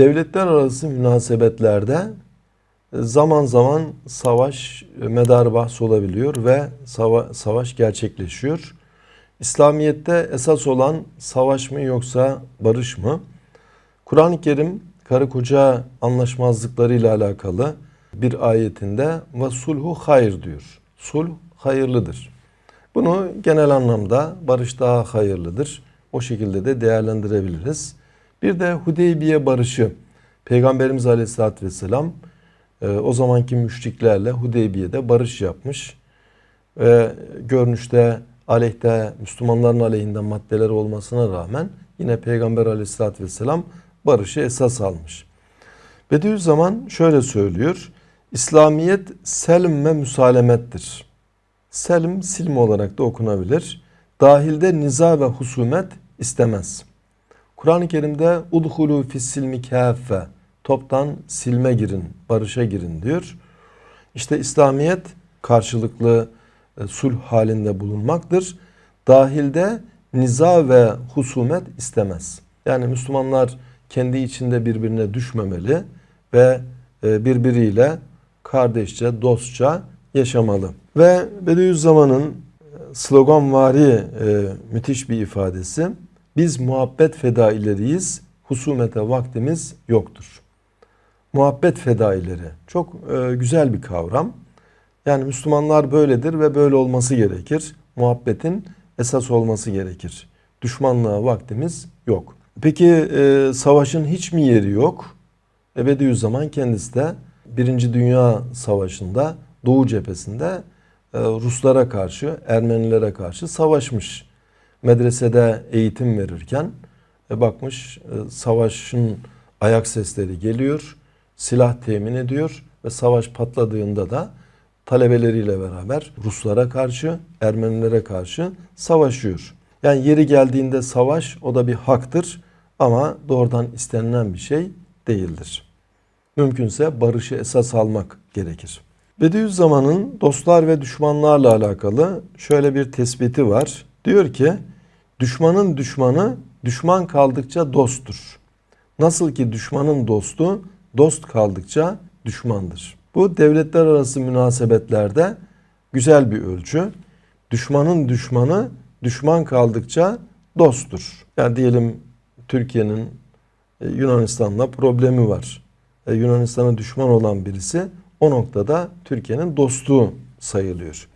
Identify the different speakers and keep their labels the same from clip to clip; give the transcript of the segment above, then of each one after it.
Speaker 1: Devletler arası münasebetlerde e, zaman zaman savaş e, medar bahs olabiliyor ve sava- savaş gerçekleşiyor. İslamiyet'te esas olan savaş mı yoksa barış mı? Kur'an-ı Kerim karı koca anlaşmazlıklarıyla alakalı bir ayetinde ve sulhu hayır diyor. Sulh hayırlıdır. Bunu genel anlamda barış daha hayırlıdır. O şekilde de değerlendirebiliriz. Bir de Hudeybiye barışı. Peygamberimiz Aleyhisselatü Vesselam e, o zamanki müşriklerle Hudeybiye'de barış yapmış. Ve görünüşte aleyhte Müslümanların aleyhinde maddeler olmasına rağmen yine Peygamber Aleyhisselatü Vesselam barışı esas almış. Bediüzzaman şöyle söylüyor. İslamiyet selm ve müsalemettir. Selm silm olarak da okunabilir. Dahilde niza ve husumet istemez. Kur'an-ı Kerim'de udhulu fis silmi kâffe toptan silme girin, barışa girin diyor. İşte İslamiyet karşılıklı e, sulh halinde bulunmaktır. Dahilde niza ve husumet istemez. Yani Müslümanlar kendi içinde birbirine düşmemeli ve e, birbiriyle kardeşçe, dostça yaşamalı. Ve Bediüzzaman'ın sloganvari e, müthiş bir ifadesi. Biz muhabbet fedaileriyiz, husumete vaktimiz yoktur. Muhabbet fedaileri çok e, güzel bir kavram. Yani Müslümanlar böyledir ve böyle olması gerekir. Muhabbetin esas olması gerekir. Düşmanlığa vaktimiz yok. Peki e, savaşın hiç mi yeri yok? E, Bediüzzaman kendisi de Birinci Dünya Savaşı'nda Doğu cephesinde e, Ruslara karşı, Ermenilere karşı savaşmış. Medresede eğitim verirken e, bakmış e, savaşın ayak sesleri geliyor, silah temin ediyor ve savaş patladığında da talebeleriyle beraber Ruslara karşı, Ermenilere karşı savaşıyor. Yani yeri geldiğinde savaş o da bir haktır ama doğrudan istenilen bir şey değildir. Mümkünse barışı esas almak gerekir. Bediüzzaman'ın dostlar ve düşmanlarla alakalı şöyle bir tespiti var. Diyor ki düşmanın düşmanı düşman kaldıkça dosttur. Nasıl ki düşmanın dostu dost kaldıkça düşmandır. Bu devletler arası münasebetlerde güzel bir ölçü. Düşmanın düşmanı düşman kaldıkça dosttur. Yani diyelim Türkiye'nin e, Yunanistan'la problemi var. E, Yunanistan'a düşman olan birisi o noktada Türkiye'nin dostu sayılıyor.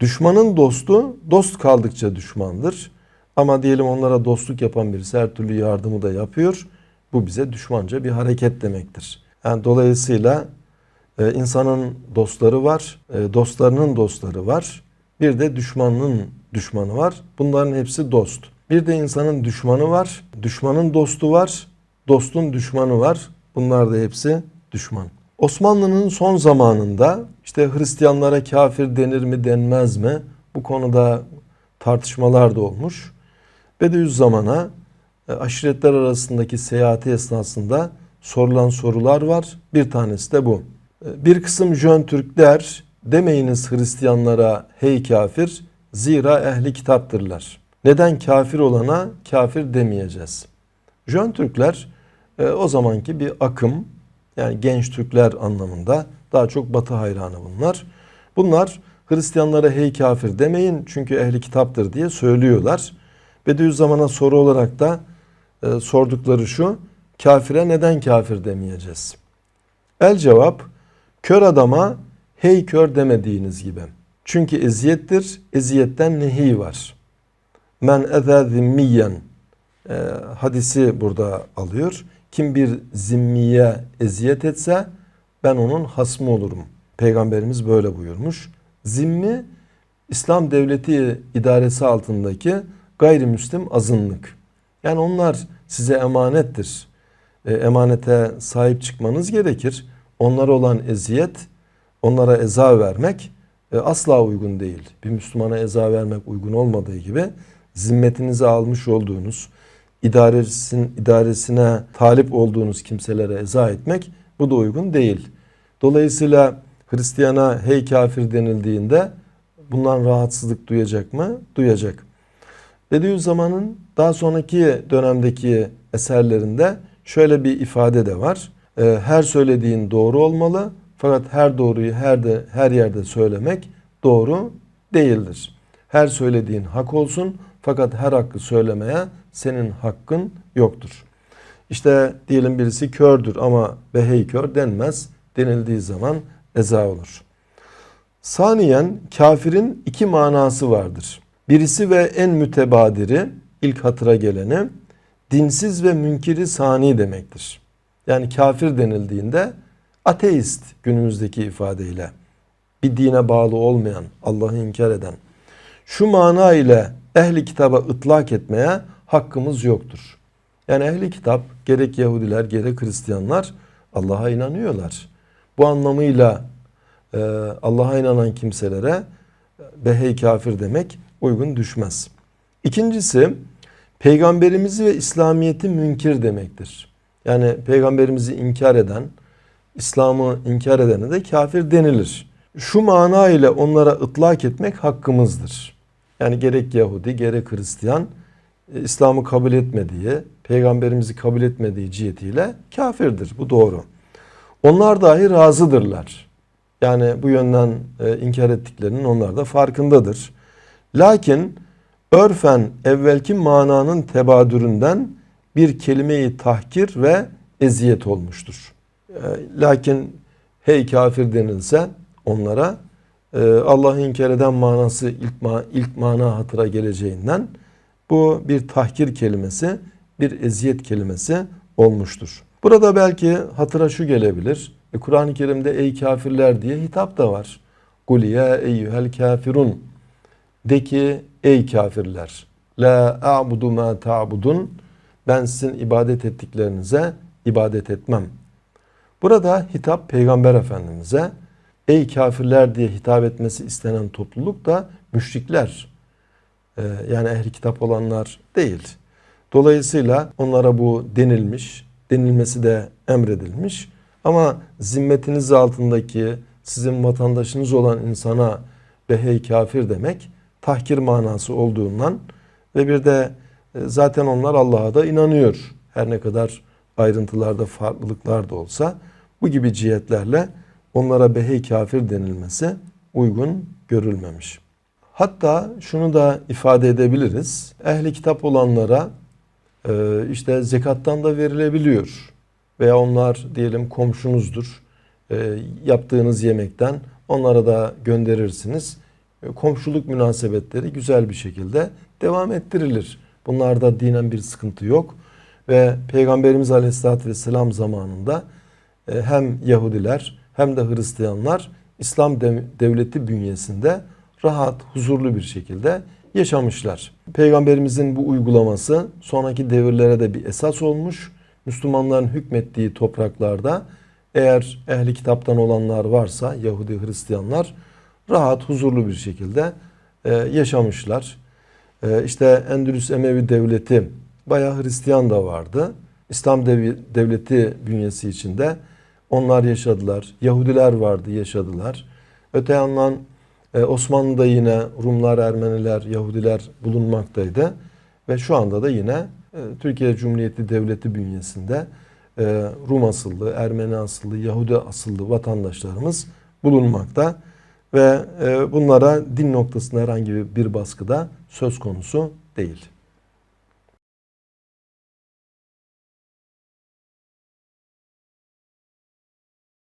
Speaker 1: Düşmanın dostu dost kaldıkça düşmandır. Ama diyelim onlara dostluk yapan birisi her türlü yardımı da yapıyor. Bu bize düşmanca bir hareket demektir. Yani dolayısıyla e, insanın dostları var, e, dostlarının dostları var. Bir de düşmanın düşmanı var. Bunların hepsi dost. Bir de insanın düşmanı var, düşmanın dostu var, dostun düşmanı var. Bunlar da hepsi düşman. Osmanlı'nın son zamanında işte Hristiyanlara kafir denir mi denmez mi? Bu konuda tartışmalar da olmuş. Bediüzzaman'a e, aşiretler arasındaki seyahati esnasında sorulan sorular var. Bir tanesi de bu. E, Bir kısım Jön Türkler demeyiniz Hristiyanlara hey kafir zira ehli kitaptırlar. Neden kafir olana kafir demeyeceğiz? Jön Türkler e, o zamanki bir akım yani genç Türkler anlamında daha çok batı hayranı bunlar. Bunlar Hristiyanlara hey kafir demeyin çünkü ehli kitaptır diye söylüyorlar. Bediüzzaman'a soru olarak da e, sordukları şu kafire neden kafir demeyeceğiz? El cevap kör adama hey kör demediğiniz gibi. Çünkü eziyettir, eziyetten nehi var. Men eza zimmiyen e, hadisi burada alıyor. Kim bir zimmiye eziyet etse ben onun hasmı olurum. Peygamberimiz böyle buyurmuş. Zimmi İslam devleti idaresi altındaki gayrimüslim azınlık. Yani onlar size emanettir. E, emanete sahip çıkmanız gerekir. Onlara olan eziyet, onlara eza vermek e, asla uygun değil. Bir Müslümana eza vermek uygun olmadığı gibi zimmetinize almış olduğunuz, idaresin, idaresine talip olduğunuz kimselere eza etmek bu da uygun değil. Dolayısıyla Hristiyana hey kafir denildiğinde bundan rahatsızlık duyacak mı? Duyacak. Bediüzzaman'ın daha sonraki dönemdeki eserlerinde şöyle bir ifade de var. Ee, her söylediğin doğru olmalı fakat her doğruyu her de her yerde söylemek doğru değildir. Her söylediğin hak olsun fakat her hakkı söylemeye senin hakkın yoktur. İşte diyelim birisi kördür ama behey kör denmez. Denildiği zaman eza olur. Saniyen kafirin iki manası vardır. Birisi ve en mütebadiri ilk hatıra geleni dinsiz ve münkiri sani demektir. Yani kafir denildiğinde ateist günümüzdeki ifadeyle bir dine bağlı olmayan, Allah'ı inkar eden. Şu mana ile ehli kitaba ıtlak etmeye hakkımız yoktur. Yani ehli kitap gerek Yahudiler gerek Hristiyanlar Allah'a inanıyorlar. Bu anlamıyla e, Allah'a inanan kimselere behey kafir demek uygun düşmez. İkincisi peygamberimizi ve İslamiyet'i münkir demektir. Yani peygamberimizi inkar eden, İslam'ı inkar edene de kafir denilir. Şu mana ile onlara ıtlak etmek hakkımızdır. Yani gerek Yahudi gerek Hristiyan e, İslam'ı kabul etmediği, peygamberimizi kabul etmediği cihetiyle kafirdir. Bu doğru. Onlar dahi razıdırlar. Yani bu yönden e, inkar ettiklerinin onlar da farkındadır. Lakin örfen evvelki mananın tebadüründen bir kelimeyi tahkir ve eziyet olmuştur. E, lakin hey kafir denilse onlara e, Allah'ı inkar eden manası ilk, ma ilk mana hatıra geleceğinden bu bir tahkir kelimesi, bir eziyet kelimesi olmuştur. Burada belki hatıra şu gelebilir. E, Kur'an-ı Kerim'de ey kafirler diye hitap da var. Kul ya eyyuhel kafirun. De ki ey kafirler. La a'budu ma ta'budun. Ben sizin ibadet ettiklerinize ibadet etmem. Burada hitap Peygamber Efendimiz'e ey kafirler diye hitap etmesi istenen topluluk da müşrikler. Ee, yani ehli kitap olanlar değil. Dolayısıyla onlara bu denilmiş, denilmesi de emredilmiş. Ama zimmetiniz altındaki sizin vatandaşınız olan insana behey kafir demek tahkir manası olduğundan ve bir de e, zaten onlar Allah'a da inanıyor. Her ne kadar ayrıntılarda farklılıklar da olsa bu gibi cihetlerle onlara behey kafir denilmesi uygun görülmemiş. Hatta şunu da ifade edebiliriz. Ehli kitap olanlara e, işte zekattan da verilebiliyor. Veya onlar diyelim komşunuzdur. E, yaptığınız yemekten onlara da gönderirsiniz. E, komşuluk münasebetleri güzel bir şekilde devam ettirilir. Bunlarda dinen bir sıkıntı yok. Ve Peygamberimiz Aleyhisselatü Vesselam zamanında hem Yahudiler hem de Hristiyanlar İslam devleti bünyesinde rahat, huzurlu bir şekilde yaşamışlar. Peygamberimizin bu uygulaması sonraki devirlere de bir esas olmuş. Müslümanların hükmettiği topraklarda eğer ehli kitaptan olanlar varsa Yahudi Hristiyanlar rahat, huzurlu bir şekilde e, yaşamışlar. E, işte Endülüs Emevi Devleti bayağı Hristiyan da vardı. İslam devleti bünyesi içinde onlar yaşadılar. Yahudiler vardı, yaşadılar. Öte yandan e, Osmanlı'da yine Rumlar, Ermeniler, Yahudiler bulunmaktaydı. Ve şu anda da yine e, Türkiye Cumhuriyeti Devleti bünyesinde e, Rum asıllı, Ermeni asıllı, Yahudi asıllı vatandaşlarımız bulunmakta. Ve bunlara din noktasında herhangi bir baskıda söz konusu değil.